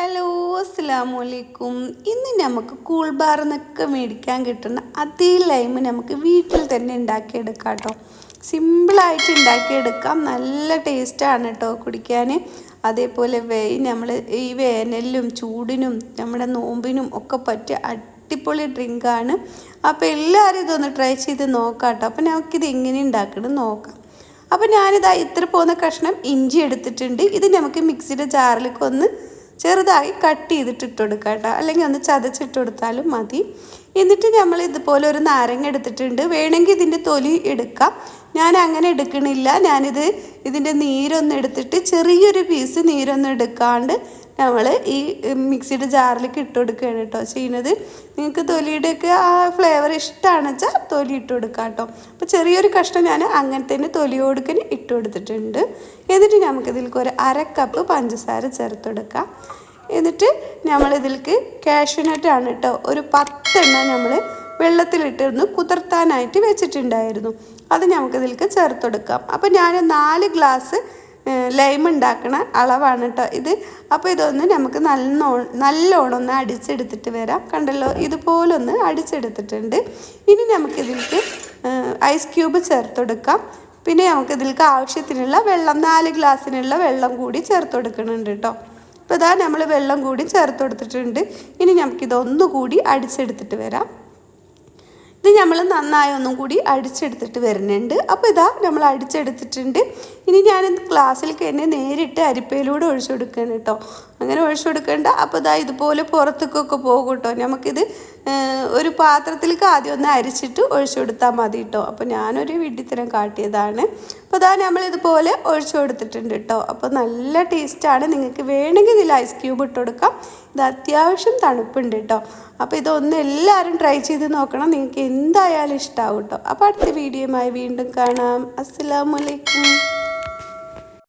Hello അസ്സാം വലൈക്കും ഇന്ന് നമുക്ക് കൂൾ ബാർ നിന്നൊക്കെ മേടിക്കാൻ കിട്ടുന്ന അതേ ലൈമ് നമുക്ക് വീട്ടിൽ തന്നെ ഉണ്ടാക്കിയെടുക്കാം കേട്ടോ. സിമ്പിളായിട്ട് ഉണ്ടാക്കിയെടുക്കാം. നല്ല ടേസ്റ്റാണ് കേട്ടോ കുടിക്കാൻ. അതേപോലെ നമ്മൾ ഈ വേനലിലും ചൂടിനും നമ്മുടെ നോമ്പിനും ഒക്കെ പറ്റിയ അടിപൊളി ഡ്രിങ്കാണ് അപ്പോൾ എല്ലാവരും ഇതൊന്ന് ട്രൈ ചെയ്ത് നോക്കാം കേട്ടോ. അപ്പോൾ നമുക്കിത് എങ്ങനെ ഉണ്ടാക്കണം നോക്കാം. അപ്പോൾ ഞാനിതാ ഇത്ര പോകുന്ന കഷ്ണം ഇഞ്ചി എടുത്തിട്ടുണ്ട്. ഇത് നമുക്ക് മിക്സിയുടെ ജാറിലേക്ക് ഒന്ന് ചെറുതായി കട്ട് ചെയ്തിട്ട് ഇട്ട് കൊടുക്കുക കേട്ടോ അല്ലെങ്കിൽ ഒന്ന് ചതച്ചിട്ട് കൊടുത്താലും മതി. എന്നിട്ട് നമ്മൾ ഇതുപോലെ ഒരു നാരങ്ങ എടുത്തിട്ടുണ്ട്. വേണമെങ്കിൽ ഇതിന്റെ തൊലി എടുക്കാം. ഞാൻ അങ്ങനെ എടുക്കണില്ല. ഞാനിത് ഇതിന്റെ നീരൊന്നും എടുത്തിട്ട് ചെറിയൊരു പീസ് നീരൊന്നും എടുക്കാണ്ട് നമ്മൾ ഈ മിക്സിയുടെ ജാറിലേക്ക് ഇട്ട് കൊടുക്കുകയാണ് കേട്ടോ ചെയ്യുന്നത്. നിങ്ങൾക്ക് തൊലിയുടെയൊക്കെ ആ ഫ്ലേവർ ഇഷ്ടമാണെന്ന് വെച്ചാൽ തൊലി ഇട്ട് കൊടുക്കാം കേട്ടോ. അപ്പോൾ ചെറിയൊരു കഷ്ണം ഞാൻ അങ്ങനെ തന്നെ തൊലിയോടുക്കന് ഇട്ട് കൊടുത്തിട്ടുണ്ട്. എന്നിട്ട് നമുക്കിതിലേക്ക് ഒരു അര കപ്പ് പഞ്ചസാര ചേർത്ത് കൊടുക്കാം. എന്നിട്ട് നമ്മൾ ഇതിലേക്ക് കാഷ്യൂനട്ടാണ് കേട്ടോ. ഒരു പത്തെണ്ണം നമ്മൾ വെള്ളത്തിലിട്ടിരുന്ന് കുതിർത്താനായിട്ട് വെച്ചിട്ടുണ്ടായിരുന്നു. അത് നമുക്കിതിലേക്ക് ചേർത്ത് കൊടുക്കാം. അപ്പോൾ ഞാൻ നാല് ഗ്ലാസ് ലൈം ഉണ്ടാക്കണ അളവാണ് കേട്ടോ ഇത്. അപ്പോൾ ഇതൊന്ന് നമുക്ക് നല്ലോ നല്ലോണം ഒന്ന് അടിച്ചെടുത്തിട്ട് വരാം. കണ്ടല്ലോ ഇതുപോലൊന്ന് അടിച്ചെടുത്തിട്ടുണ്ട്. ഇനി നമുക്കിതിലേക്ക് ഐസ് ക്യൂബ് ചേർത്ത് കൊടുക്കാം പിന്നെ നമുക്ക് ഇതിലേക്ക് ആവശ്യത്തിനുള്ള വെള്ളം നാല് ഗ്ലാസ്സിനുള്ള വെള്ളം കൂടി ചേർത്ത് കൊടുക്കുന്നുണ്ട് കേട്ടോ അപ്പോൾ ഇതാ നമ്മൾ വെള്ളം കൂടി ചേർത്ത് കൊടുത്തിട്ടുണ്ട് ഇനി നമുക്കിതൊന്നുകൂടി അടിച്ചെടുത്തിട്ട് വരാം. ഇത് നമ്മൾ നന്നായി ഒന്നും കൂടി അടിച്ചെടുത്തിട്ട് വരുന്നുണ്ട്. അപ്പോൾ ഇതാ നമ്മൾ അടിച്ചെടുത്തിട്ടുണ്ട്. ഇനി ഞാൻ ക്ലാസ്സിൽ തന്നെ നേരിട്ട് അരിപ്പയിലൂടെ ഒഴിച്ചു കൊടുക്കുകയാണ് കേട്ടോ. അങ്ങനെ ഒഴിച്ചു കൊടുക്കേണ്ട. അപ്പോൾ ഇതാ ഇതുപോലെ പുറത്തേക്കൊക്കെ പോകും കേട്ടോ നമുക്കിത് ഒരു പാത്രത്തിലേക്ക് ആദ്യം ഒന്ന് അരിച്ചിട്ട് ഒഴിച്ചു കൊടുത്താൽ മതി കേട്ടോ അപ്പോൾ ഞാനൊരു വിഡ്ഢിത്തരം കാട്ടിയതാണ്. അപ്പോൾ ഇതാ നമ്മൾ ഇതുപോലെ ഒഴിച്ചു കൊടുത്തിട്ടുണ്ട് കേട്ടോ അപ്പോൾ നല്ല ടേസ്റ്റാണ്. നിങ്ങൾക്ക് വേണമെങ്കിൽ ഇതിൽ ഐസ് ക്യൂബ് ഇട്ട് കൊടുക്കാം. ഇത് അത്യാവശ്യം തണുപ്പുണ്ട് കേട്ടോ അപ്പോൾ ഇതൊന്ന് എല്ലാവരും ട്രൈ ചെയ്ത് നോക്കണം. നിങ്ങൾക്ക് എന്തായാലും ഇഷ്ടമാവും കേട്ടോ അപ്പോൾ അടുത്ത വീഡിയോയുമായി വീണ്ടും കാണാം. അസ്സാമലൈക്കും